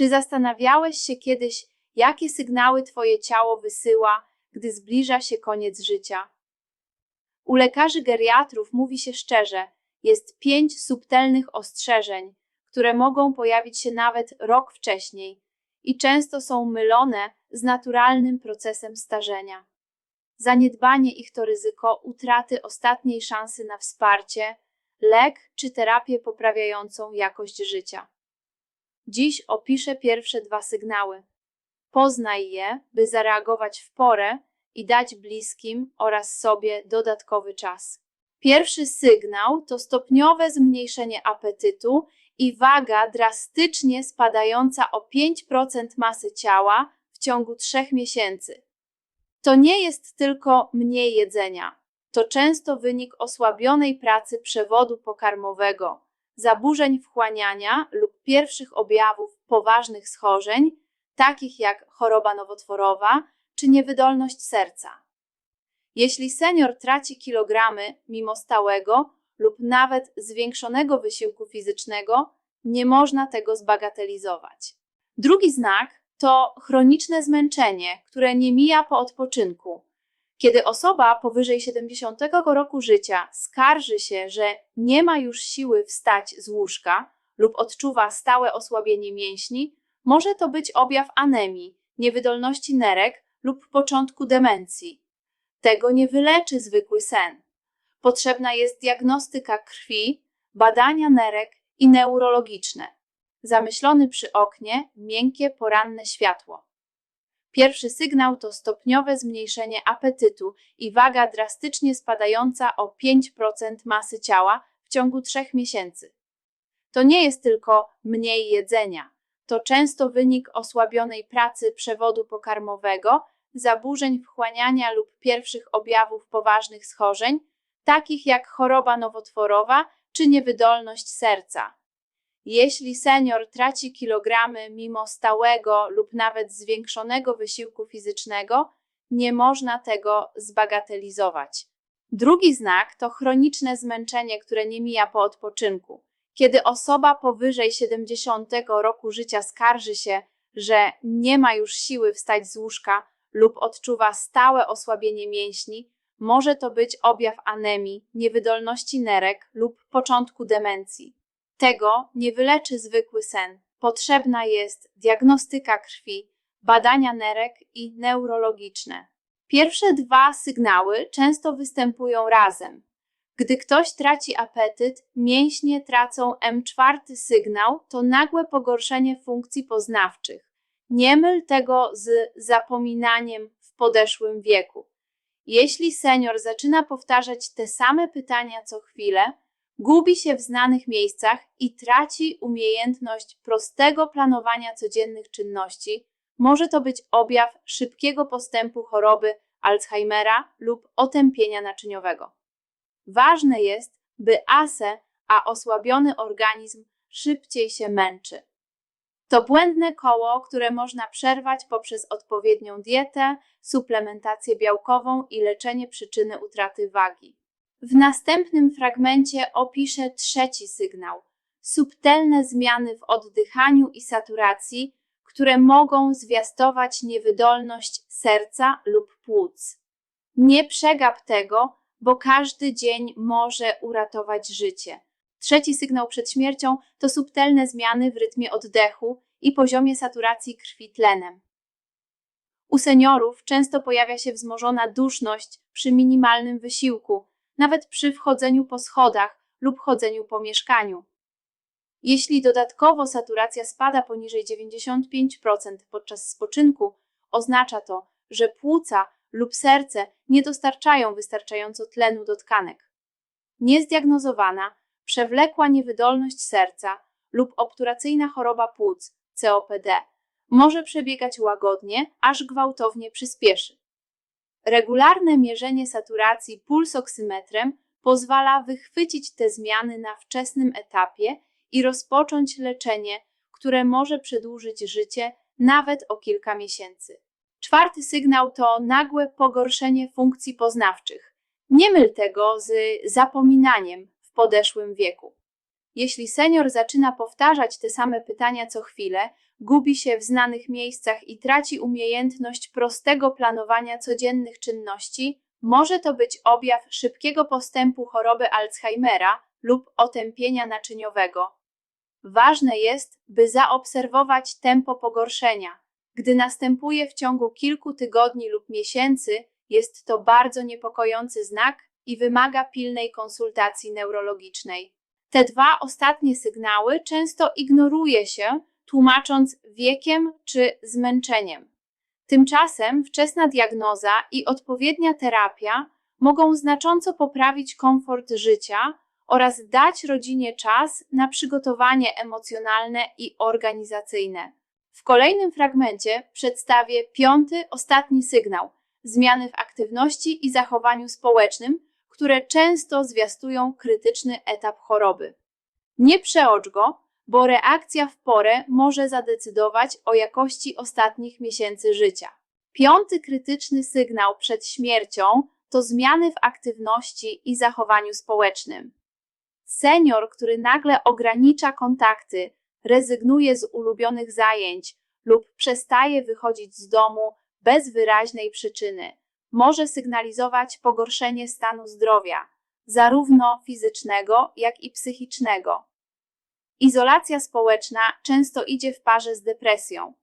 Czy zastanawiałeś się kiedyś, jakie sygnały Twoje ciało wysyła, gdy zbliża się koniec życia? U lekarzy geriatrów mówi się szczerze, jest pięć subtelnych ostrzeżeń, które mogą pojawić się nawet rok wcześniej i często są mylone z naturalnym procesem starzenia. Zaniedbanie ich to ryzyko utraty ostatniej szansy na wsparcie, lek czy terapię poprawiającą jakość życia. Dziś opiszę pierwsze dwa sygnały. Poznaj je, by zareagować w porę i dać bliskim oraz sobie dodatkowy czas. Pierwszy sygnał to stopniowe zmniejszenie apetytu i waga drastycznie spadająca o 5% masy ciała w ciągu 3 miesięcy. To nie jest tylko mniej jedzenia, to często wynik osłabionej pracy przewodu pokarmowego, zaburzeń wchłaniania lub pierwszych objawów poważnych schorzeń, takich jak choroba nowotworowa czy niewydolność serca. Jeśli senior traci kilogramy mimo stałego lub nawet zwiększonego wysiłku fizycznego, nie można tego zbagatelizować. Drugi znak to chroniczne zmęczenie, które nie mija po odpoczynku. Kiedy osoba powyżej 70 roku życia skarży się, że nie ma już siły wstać z łóżka lub odczuwa stałe osłabienie mięśni, może to być objaw anemii, niewydolności nerek lub początku demencji. Tego nie wyleczy zwykły sen. Potrzebna jest diagnostyka krwi, badania nerek i neurologiczne. Zamyślony przy oknie, miękkie poranne światło. Pierwszy sygnał to stopniowe zmniejszenie apetytu i waga drastycznie spadająca o 5% masy ciała w ciągu 3 miesięcy. To nie jest tylko mniej jedzenia, to często wynik osłabionej pracy przewodu pokarmowego, zaburzeń wchłaniania lub pierwszych objawów poważnych schorzeń, takich jak choroba nowotworowa czy niewydolność serca. Jeśli senior traci kilogramy mimo stałego lub nawet zwiększonego wysiłku fizycznego, nie można tego zbagatelizować. Drugi znak to chroniczne zmęczenie, które nie mija po odpoczynku. Kiedy osoba powyżej 70 roku życia skarży się, że nie ma już siły wstać z łóżka lub odczuwa stałe osłabienie mięśni, może to być objaw anemii, niewydolności nerek lub początku demencji. Tego nie wyleczy zwykły sen. Potrzebna jest diagnostyka krwi, badania nerek i neurologiczne. Pierwsze dwa sygnały często występują razem. Gdy ktoś traci apetyt, mięśnie tracą M4 sygnał, to nagłe pogorszenie funkcji poznawczych. Nie myl tego z zapominaniem w podeszłym wieku. Jeśli senior zaczyna powtarzać te same pytania co chwilę, gubi się w znanych miejscach i traci umiejętność prostego planowania codziennych czynności, może to być objaw szybkiego postępu choroby Alzheimera lub otępienia naczyniowego. Ważne jest, by ASE, a osłabiony organizm szybciej się męczy. To błędne koło, które można przerwać poprzez odpowiednią dietę, suplementację białkową i leczenie przyczyny utraty wagi. W następnym fragmencie opiszę trzeci sygnał subtelne zmiany w oddychaniu i saturacji, które mogą zwiastować niewydolność serca lub płuc. Nie przegap tego, bo każdy dzień może uratować życie. Trzeci sygnał przed śmiercią to subtelne zmiany w rytmie oddechu i poziomie saturacji krwi tlenem. U seniorów często pojawia się wzmożona duszność przy minimalnym wysiłku, nawet przy wchodzeniu po schodach lub chodzeniu po mieszkaniu. Jeśli dodatkowo saturacja spada poniżej 95% podczas spoczynku, oznacza to, że płuca lub serce nie dostarczają wystarczająco tlenu do tkanek. Niezdiagnozowana, przewlekła niewydolność serca lub obturacyjna choroba płuc COPD może przebiegać łagodnie, aż gwałtownie przyspieszy. Regularne mierzenie saturacji pulsoksymetrem pozwala wychwycić te zmiany na wczesnym etapie i rozpocząć leczenie, które może przedłużyć życie nawet o kilka miesięcy. Czwarty sygnał to nagłe pogorszenie funkcji poznawczych. Nie myl tego z zapominaniem w podeszłym wieku. Jeśli senior zaczyna powtarzać te same pytania co chwilę, gubi się w znanych miejscach i traci umiejętność prostego planowania codziennych czynności, może to być objaw szybkiego postępu choroby Alzheimera lub otępienia naczyniowego. Ważne jest, by zaobserwować tempo pogorszenia. Gdy następuje w ciągu kilku tygodni lub miesięcy, jest to bardzo niepokojący znak i wymaga pilnej konsultacji neurologicznej. Te dwa ostatnie sygnały często ignoruje się, tłumacząc wiekiem czy zmęczeniem. Tymczasem wczesna diagnoza i odpowiednia terapia mogą znacząco poprawić komfort życia oraz dać rodzinie czas na przygotowanie emocjonalne i organizacyjne. W kolejnym fragmencie przedstawię piąty, ostatni sygnał zmiany w aktywności i zachowaniu społecznym, które często zwiastują krytyczny etap choroby. Nie przeocz go, bo reakcja w porę może zadecydować o jakości ostatnich miesięcy życia. Piąty krytyczny sygnał przed śmiercią to zmiany w aktywności i zachowaniu społecznym. Senior, który nagle ogranicza kontakty, rezygnuje z ulubionych zajęć lub przestaje wychodzić z domu bez wyraźnej przyczyny, może sygnalizować pogorszenie stanu zdrowia, zarówno fizycznego, jak i psychicznego. Izolacja społeczna często idzie w parze z depresją,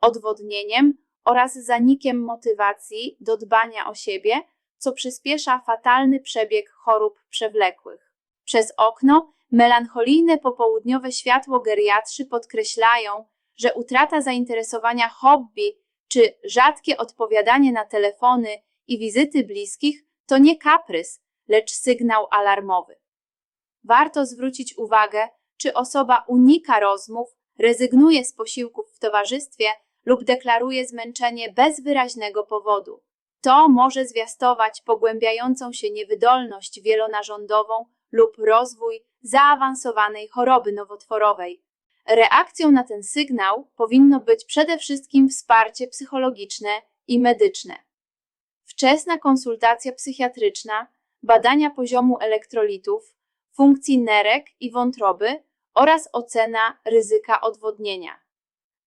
odwodnieniem oraz zanikiem motywacji do dbania o siebie, co przyspiesza fatalny przebieg chorób przewlekłych. Przez okno melancholijne popołudniowe światło geriatrzy podkreślają, że utrata zainteresowania hobby czy rzadkie odpowiadanie na telefony i wizyty bliskich to nie kaprys, lecz sygnał alarmowy. Warto zwrócić uwagę, czy osoba unika rozmów, rezygnuje z posiłków w towarzystwie lub deklaruje zmęczenie bez wyraźnego powodu. To może zwiastować pogłębiającą się niewydolność wielonarządową lub rozwój zaawansowanej choroby nowotworowej. Reakcją na ten sygnał powinno być przede wszystkim wsparcie psychologiczne i medyczne. Wczesna konsultacja psychiatryczna, badania poziomu elektrolitów, funkcji nerek i wątroby oraz ocena ryzyka odwodnienia.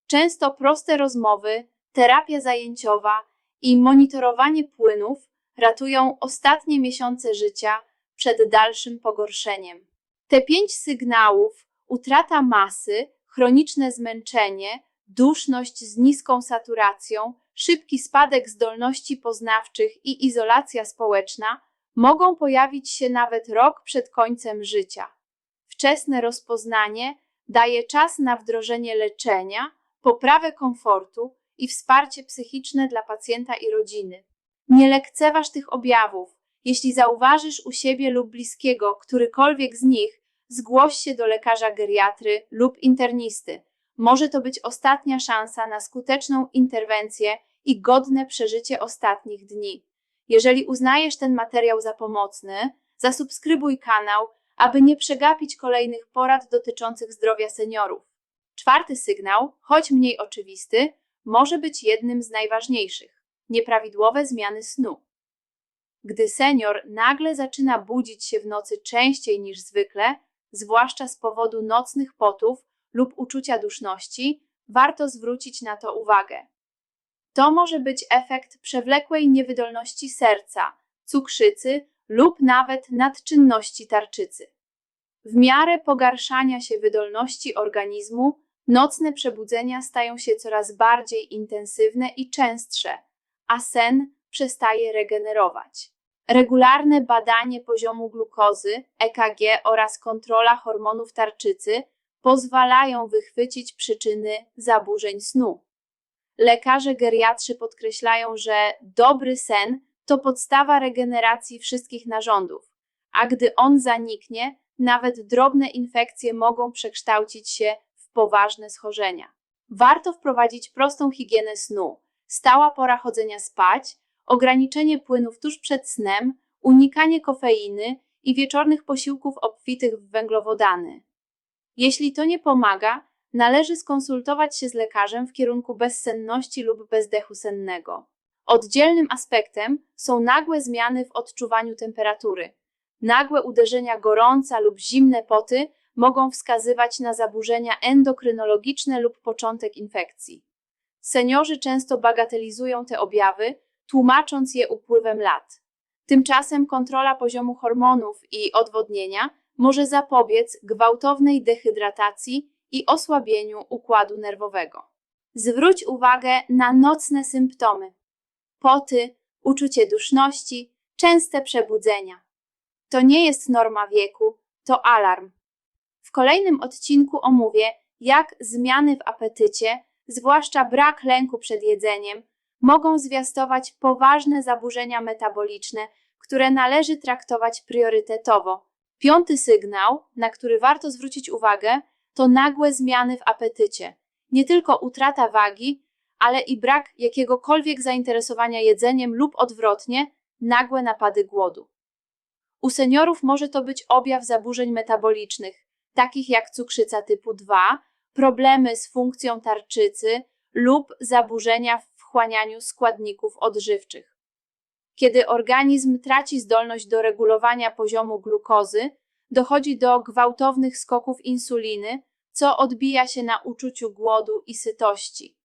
Często proste rozmowy, terapia zajęciowa i monitorowanie płynów ratują ostatnie miesiące życia przed dalszym pogorszeniem. Te pięć sygnałów utrata masy, chroniczne zmęczenie, duszność z niską saturacją, szybki spadek zdolności poznawczych i izolacja społeczna mogą pojawić się nawet rok przed końcem życia. Wczesne rozpoznanie daje czas na wdrożenie leczenia, poprawę komfortu i wsparcie psychiczne dla pacjenta i rodziny. Nie lekceważ tych objawów. Jeśli zauważysz u siebie lub bliskiego którykolwiek z nich, zgłoś się do lekarza geriatry lub internisty. Może to być ostatnia szansa na skuteczną interwencję i godne przeżycie ostatnich dni. Jeżeli uznajesz ten materiał za pomocny, zasubskrybuj kanał, aby nie przegapić kolejnych porad dotyczących zdrowia seniorów. Czwarty sygnał, choć mniej oczywisty, może być jednym z najważniejszych nieprawidłowe zmiany snu. Gdy senior nagle zaczyna budzić się w nocy częściej niż zwykle, zwłaszcza z powodu nocnych potów lub uczucia duszności, warto zwrócić na to uwagę. To może być efekt przewlekłej niewydolności serca, cukrzycy lub nawet nadczynności tarczycy. W miarę pogarszania się wydolności organizmu, nocne przebudzenia stają się coraz bardziej intensywne i częstsze, a sen przestaje regenerować. Regularne badanie poziomu glukozy, EKG oraz kontrola hormonów tarczycy pozwalają wychwycić przyczyny zaburzeń snu. Lekarze geriatrzy podkreślają, że dobry sen to podstawa regeneracji wszystkich narządów, a gdy on zaniknie, nawet drobne infekcje mogą przekształcić się w poważne schorzenia. Warto wprowadzić prostą higienę snu, stała pora chodzenia spać, ograniczenie płynów tuż przed snem, unikanie kofeiny i wieczornych posiłków obfitych w węglowodany. Jeśli to nie pomaga, należy skonsultować się z lekarzem w kierunku bezsenności lub bezdechu sennego. Oddzielnym aspektem są nagłe zmiany w odczuwaniu temperatury. Nagłe uderzenia gorąca lub zimne poty mogą wskazywać na zaburzenia endokrynologiczne lub początek infekcji. Seniorzy często bagatelizują te objawy, tłumacząc je upływem lat. Tymczasem kontrola poziomu hormonów i odwodnienia może zapobiec gwałtownej dehydratacji i osłabieniu układu nerwowego. Zwróć uwagę na nocne symptomy: poty, uczucie duszności, częste przebudzenia. To nie jest norma wieku, to alarm. W kolejnym odcinku omówię, jak zmiany w apetycie, zwłaszcza brak lęku przed jedzeniem, mogą zwiastować poważne zaburzenia metaboliczne, które należy traktować priorytetowo. Piąty sygnał, na który warto zwrócić uwagę, to nagłe zmiany w apetycie. Nie tylko utrata wagi, ale i brak jakiegokolwiek zainteresowania jedzeniem lub odwrotnie, nagłe napady głodu. U seniorów może to być objaw zaburzeń metabolicznych, takich jak cukrzyca typu 2, problemy z funkcją tarczycy lub zaburzenia w wchłanianiu składników odżywczych. Kiedy organizm traci zdolność do regulowania poziomu glukozy, dochodzi do gwałtownych skoków insuliny, co odbija się na uczuciu głodu i sytości.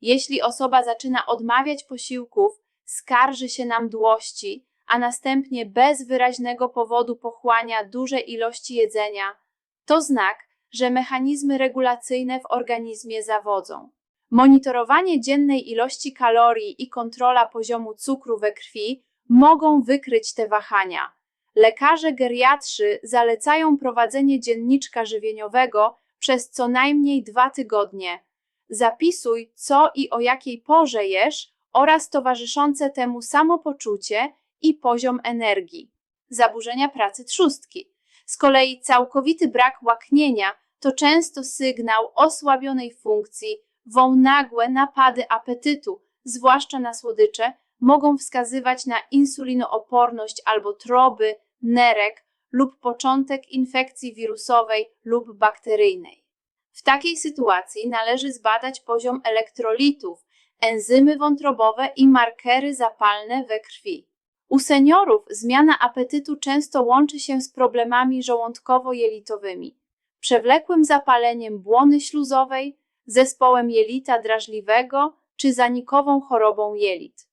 Jeśli osoba zaczyna odmawiać posiłków, skarży się na mdłości, a następnie bez wyraźnego powodu pochłania duże ilości jedzenia, to znak, że mechanizmy regulacyjne w organizmie zawodzą. Monitorowanie dziennej ilości kalorii i kontrola poziomu cukru we krwi mogą wykryć te wahania. Lekarze geriatrzy zalecają prowadzenie dzienniczka żywieniowego przez co najmniej dwa tygodnie. Zapisuj, co i o jakiej porze jesz oraz towarzyszące temu samopoczucie i poziom energii. Zaburzenia pracy trzustki. Z kolei całkowity brak łaknienia to często sygnał osłabionej funkcji, wą nagłe napady apetytu, zwłaszcza na słodycze, mogą wskazywać na insulinooporność albo troby, nerek lub początek infekcji wirusowej lub bakteryjnej. W takiej sytuacji należy zbadać poziom elektrolitów, enzymy wątrobowe i markery zapalne we krwi. U seniorów zmiana apetytu często łączy się z problemami żołądkowo-jelitowymi, przewlekłym zapaleniem błony śluzowej, zespołem jelita drażliwego czy zanikową chorobą jelit.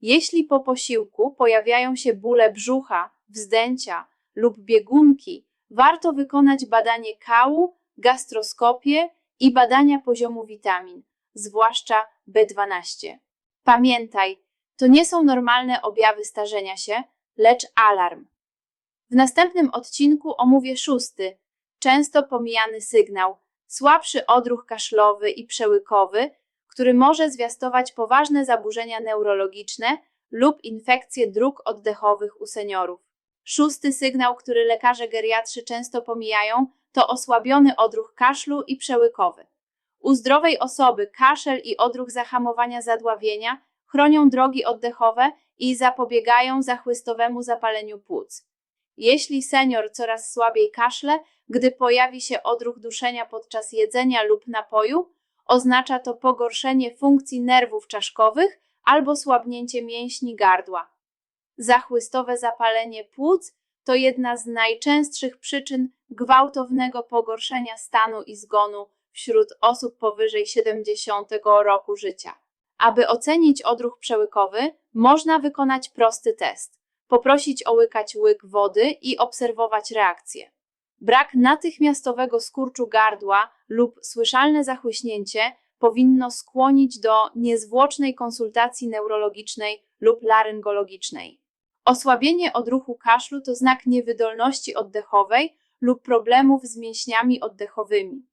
Jeśli po posiłku pojawiają się bóle brzucha, wzdęcia lub biegunki, warto wykonać badanie kału, gastroskopię i badania poziomu witamin, zwłaszcza B12. Pamiętaj, to nie są normalne objawy starzenia się, lecz alarm. W następnym odcinku omówię szósty, często pomijany sygnał, słabszy odruch kaszlowy i przełykowy, który może zwiastować poważne zaburzenia neurologiczne lub infekcje dróg oddechowych u seniorów. Szósty sygnał, który lekarze geriatrzy często pomijają, to osłabiony odruch kaszlu i przełykowy. U zdrowej osoby kaszel i odruch zahamowania zadławienia chronią drogi oddechowe i zapobiegają zachłystowemu zapaleniu płuc. Jeśli senior coraz słabiej kaszle, gdy pojawi się odruch duszenia podczas jedzenia lub napoju, oznacza to pogorszenie funkcji nerwów czaszkowych albo słabnięcie mięśni gardła. Zachłystowe zapalenie płuc to jedna z najczęstszych przyczyn gwałtownego pogorszenia stanu i zgonu wśród osób powyżej 70 roku życia. Aby ocenić odruch przełykowy, można wykonać prosty test. Poprosić o łykać łyk wody i obserwować reakcję. Brak natychmiastowego skurczu gardła lub słyszalne zachłyśnięcie powinno skłonić do niezwłocznej konsultacji neurologicznej lub laryngologicznej. Osłabienie odruchu kaszlu to znak niewydolności oddechowej lub problemów z mięśniami oddechowymi.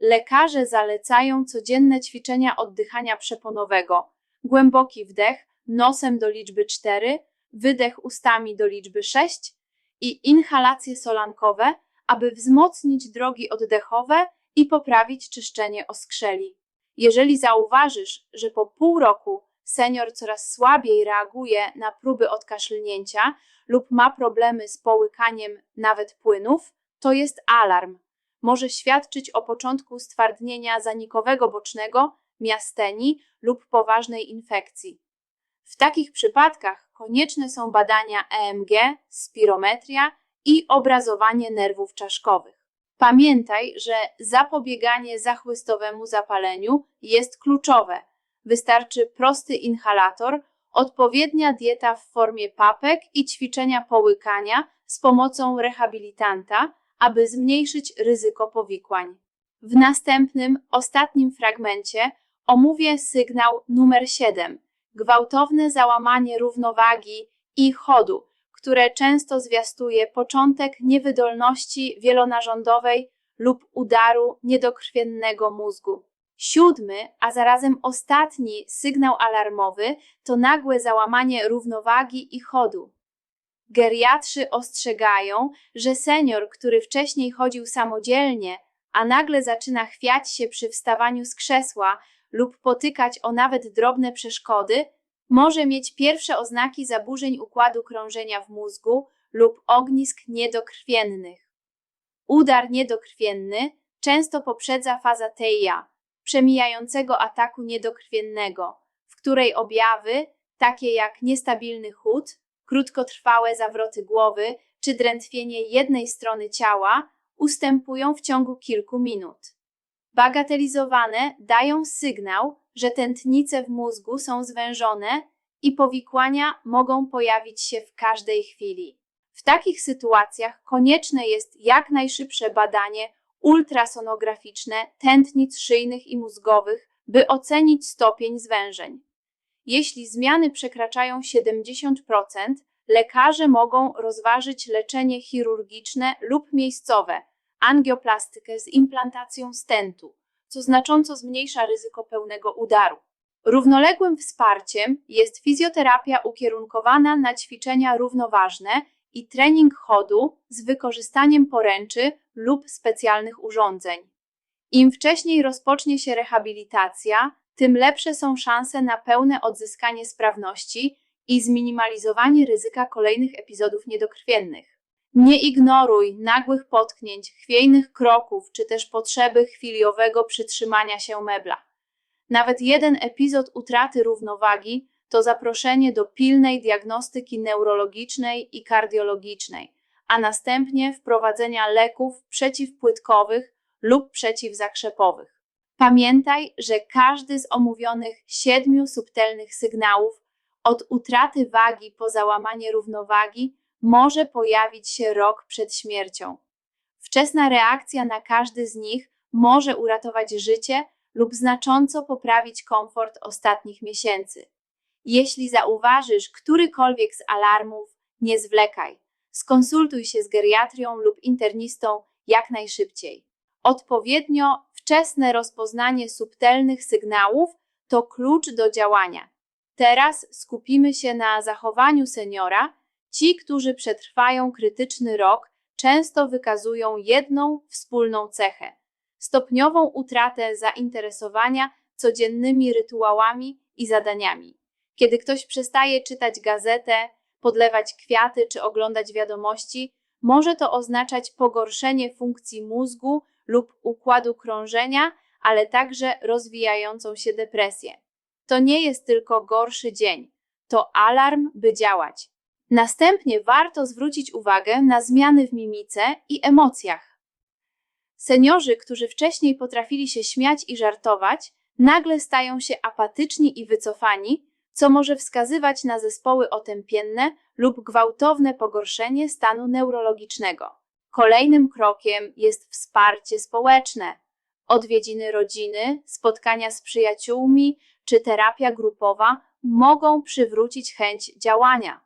Lekarze zalecają codzienne ćwiczenia oddychania przeponowego. Głęboki wdech nosem do liczby 4, wydech ustami do liczby 6 i inhalacje solankowe, aby wzmocnić drogi oddechowe i poprawić czyszczenie oskrzeli. Jeżeli zauważysz, że po pół roku senior coraz słabiej reaguje na próby odkaszlnięcia lub ma problemy z połykaniem nawet płynów, to jest alarm. Może świadczyć o początku stwardnienia zanikowego bocznego, miasteni lub poważnej infekcji. W takich przypadkach konieczne są badania EMG, spirometria i obrazowanie nerwów czaszkowych. Pamiętaj, że zapobieganie zachłystowemu zapaleniu jest kluczowe. Wystarczy prosty inhalator, odpowiednia dieta w formie papek i ćwiczenia połykania z pomocą rehabilitanta, aby zmniejszyć ryzyko powikłań. W następnym, ostatnim fragmencie omówię sygnał numer 7 gwałtowne załamanie równowagi i chodu, które często zwiastuje początek niewydolności wielonarządowej lub udaru niedokrwiennego mózgu. Siódmy, a zarazem ostatni sygnał alarmowy to nagłe załamanie równowagi i chodu. Geriatrzy ostrzegają, że senior, który wcześniej chodził samodzielnie, a nagle zaczyna chwiać się przy wstawaniu z krzesła lub potykać o nawet drobne przeszkody, może mieć pierwsze oznaki zaburzeń układu krążenia w mózgu lub ognisk niedokrwiennych. Udar niedokrwienny często poprzedza faza TIA, przemijającego ataku niedokrwiennego, w której objawy, takie jak niestabilny chód, krótkotrwałe zawroty głowy czy drętwienie jednej strony ciała, ustępują w ciągu kilku minut. Bagatelizowane dają sygnał, że tętnice w mózgu są zwężone i powikłania mogą pojawić się w każdej chwili. W takich sytuacjach konieczne jest jak najszybsze badanie ultrasonograficzne tętnic szyjnych i mózgowych, by ocenić stopień zwężeń. Jeśli zmiany przekraczają 70%, lekarze mogą rozważyć leczenie chirurgiczne lub miejscowe, angioplastykę z implantacją stentu, co znacząco zmniejsza ryzyko pełnego udaru. Równoległym wsparciem jest fizjoterapia ukierunkowana na ćwiczenia równoważne i trening chodu z wykorzystaniem poręczy lub specjalnych urządzeń. Im wcześniej rozpocznie się rehabilitacja, tym lepsze są szanse na pełne odzyskanie sprawności i zminimalizowanie ryzyka kolejnych epizodów niedokrwiennych. Nie ignoruj nagłych potknięć, chwiejnych kroków czy też potrzeby chwilowego przytrzymania się mebla. Nawet jeden epizod utraty równowagi to zaproszenie do pilnej diagnostyki neurologicznej i kardiologicznej, a następnie wprowadzenia leków przeciwpłytkowych lub przeciwzakrzepowych. Pamiętaj, że każdy z omówionych siedmiu subtelnych sygnałów od utraty wagi po załamanie równowagi może pojawić się rok przed śmiercią. Wczesna reakcja na każdy z nich może uratować życie lub znacząco poprawić komfort ostatnich miesięcy. Jeśli zauważysz którykolwiek z alarmów, nie zwlekaj. Skonsultuj się z geriatrią lub internistą jak najszybciej. Odpowiednio wczesne rozpoznanie subtelnych sygnałów to klucz do działania. Teraz skupimy się na zachowaniu seniora. Ci, którzy przetrwają krytyczny rok, często wykazują jedną wspólną cechę stopniową utratę zainteresowania codziennymi rytuałami i zadaniami. Kiedy ktoś przestaje czytać gazetę, podlewać kwiaty czy oglądać wiadomości, może to oznaczać pogorszenie funkcji mózgu lub układu krążenia, ale także rozwijającą się depresję. To nie jest tylko gorszy dzień, to alarm, by działać. Następnie warto zwrócić uwagę na zmiany w mimice i emocjach. Seniorzy, którzy wcześniej potrafili się śmiać i żartować, nagle stają się apatyczni i wycofani, co może wskazywać na zespoły otępienne lub gwałtowne pogorszenie stanu neurologicznego. Kolejnym krokiem jest wsparcie społeczne. Odwiedziny rodziny, spotkania z przyjaciółmi czy terapia grupowa mogą przywrócić chęć działania.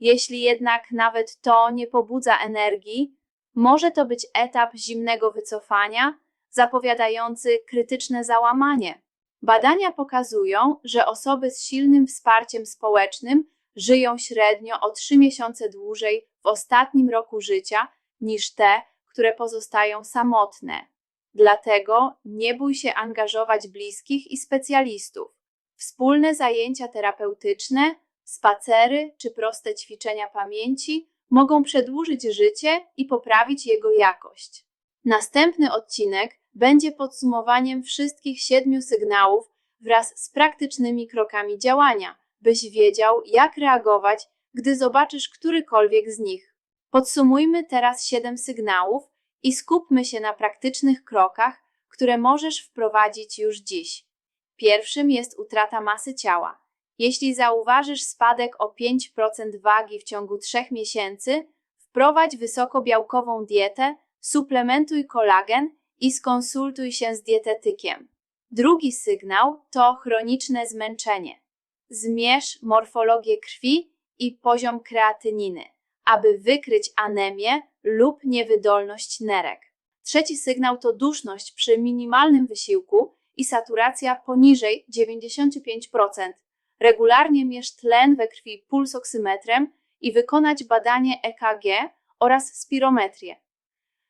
Jeśli jednak nawet to nie pobudza energii, może to być etap zimnego wycofania, zapowiadający krytyczne załamanie. Badania pokazują, że osoby z silnym wsparciem społecznym żyją średnio o 3 miesiące dłużej w ostatnim roku życia niż te, które pozostają samotne. Dlatego nie bój się angażować bliskich i specjalistów. Wspólne zajęcia terapeutyczne, spacery czy proste ćwiczenia pamięci mogą przedłużyć życie i poprawić jego jakość. Następny odcinek będzie podsumowaniem wszystkich siedmiu sygnałów wraz z praktycznymi krokami działania, byś wiedział, jak reagować, gdy zobaczysz którykolwiek z nich. Podsumujmy teraz siedem sygnałów i skupmy się na praktycznych krokach, które możesz wprowadzić już dziś. Pierwszym jest utrata masy ciała. Jeśli zauważysz spadek o 5% wagi w ciągu 3 miesięcy, wprowadź wysokobiałkową dietę, suplementuj kolagen i skonsultuj się z dietetykiem. Drugi sygnał to chroniczne zmęczenie. Zmierz morfologię krwi i poziom kreatyniny, aby wykryć anemię lub niewydolność nerek. Trzeci sygnał to duszność przy minimalnym wysiłku i saturacja poniżej 95%. Regularnie mierz tlen we krwi pulsoksymetrem i wykonać badanie EKG oraz spirometrię.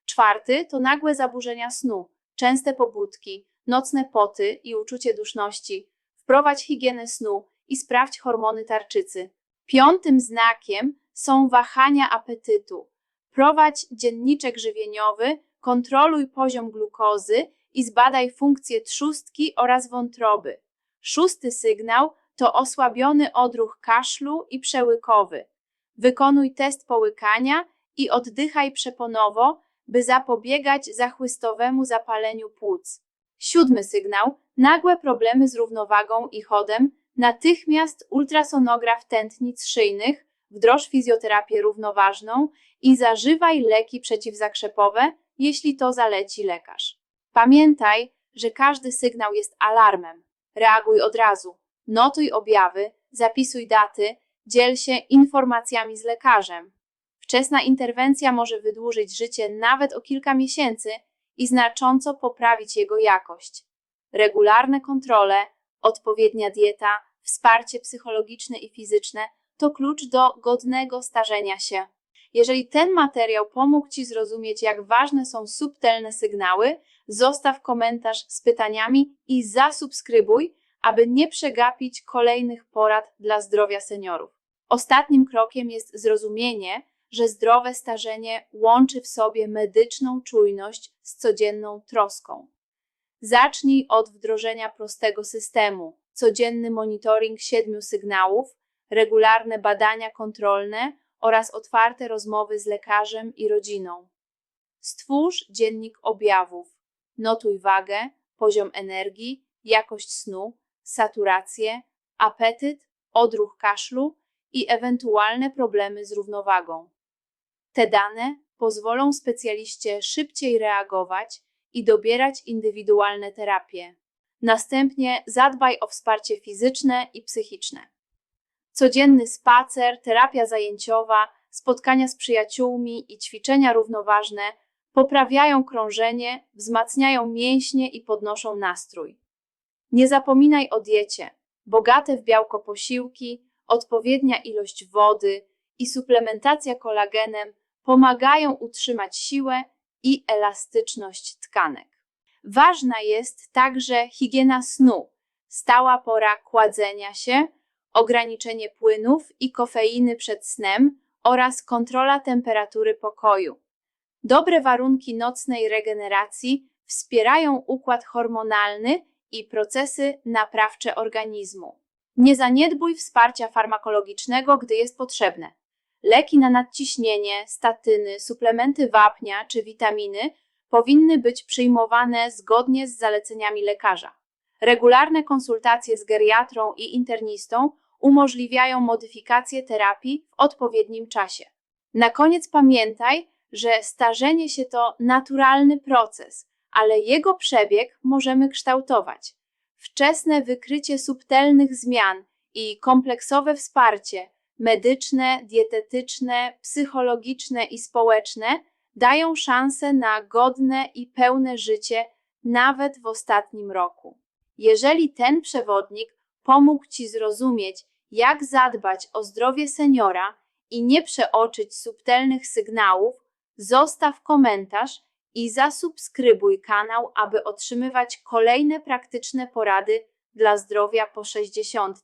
Czwarty to nagłe zaburzenia snu, częste pobudki, nocne poty i uczucie duszności. Wprowadź higienę snu i sprawdź hormony tarczycy. Piątym znakiem są wahania apetytu. Prowadź dzienniczek żywieniowy, kontroluj poziom glukozy i zbadaj funkcję trzustki oraz wątroby. Szósty sygnał to osłabiony odruch kaszlu i przełykowy. Wykonuj test połykania i oddychaj przeponowo, by zapobiegać zachłystowemu zapaleniu płuc. Siódmy sygnał nagłe problemy z równowagą i chodem. Natychmiast ultrasonograf tętnic szyjnych, wdroż fizjoterapię równoważną i zażywaj leki przeciwzakrzepowe, jeśli to zaleci lekarz. Pamiętaj, że każdy sygnał jest alarmem. Reaguj od razu. Notuj objawy, zapisuj daty, dziel się informacjami z lekarzem. Wczesna interwencja może wydłużyć życie nawet o kilka miesięcy i znacząco poprawić jego jakość. Regularne kontrole, odpowiednia dieta, wsparcie psychologiczne i fizyczne to klucz do godnego starzenia się. Jeżeli ten materiał pomógł Ci zrozumieć, jak ważne są subtelne sygnały, zostaw komentarz z pytaniami i zasubskrybuj, aby nie przegapić kolejnych porad dla zdrowia seniorów. Ostatnim krokiem jest zrozumienie, że zdrowe starzenie łączy w sobie medyczną czujność z codzienną troską. Zacznij od wdrożenia prostego systemu, codzienny monitoring siedmiu sygnałów, regularne badania kontrolne oraz otwarte rozmowy z lekarzem i rodziną. Stwórz dziennik objawów. Notuj wagę, poziom energii, jakość snu, saturację, apetyt, odruch kaszlu i ewentualne problemy z równowagą. Te dane pozwolą specjaliście szybciej reagować i dobierać indywidualne terapie. Następnie zadbaj o wsparcie fizyczne i psychiczne. Codzienny spacer, terapia zajęciowa, spotkania z przyjaciółmi i ćwiczenia równoważne poprawiają krążenie, wzmacniają mięśnie i podnoszą nastrój. Nie zapominaj o diecie. Bogate w białko posiłki, odpowiednia ilość wody i suplementacja kolagenem pomagają utrzymać siłę i elastyczność tkanek. Ważna jest także higiena snu, stała pora kładzenia się, ograniczenie płynów i kofeiny przed snem oraz kontrola temperatury pokoju. Dobre warunki nocnej regeneracji wspierają układ hormonalny i procesy naprawcze organizmu. Nie zaniedbuj wsparcia farmakologicznego, gdy jest potrzebne. Leki na nadciśnienie, statyny, suplementy wapnia czy witaminy powinny być przyjmowane zgodnie z zaleceniami lekarza. Regularne konsultacje z geriatrą i internistą umożliwiają modyfikację terapii w odpowiednim czasie. Na koniec pamiętaj, że starzenie się to naturalny proces, ale jego przebieg możemy kształtować. Wczesne wykrycie subtelnych zmian i kompleksowe wsparcie medyczne, dietetyczne, psychologiczne i społeczne dają szansę na godne i pełne życie nawet w ostatnim roku. Jeżeli ten przewodnik pomógł Ci zrozumieć, jak zadbać o zdrowie seniora i nie przeoczyć subtelnych sygnałów, zostaw komentarz i zasubskrybuj kanał, aby otrzymywać kolejne praktyczne porady dla zdrowia po 60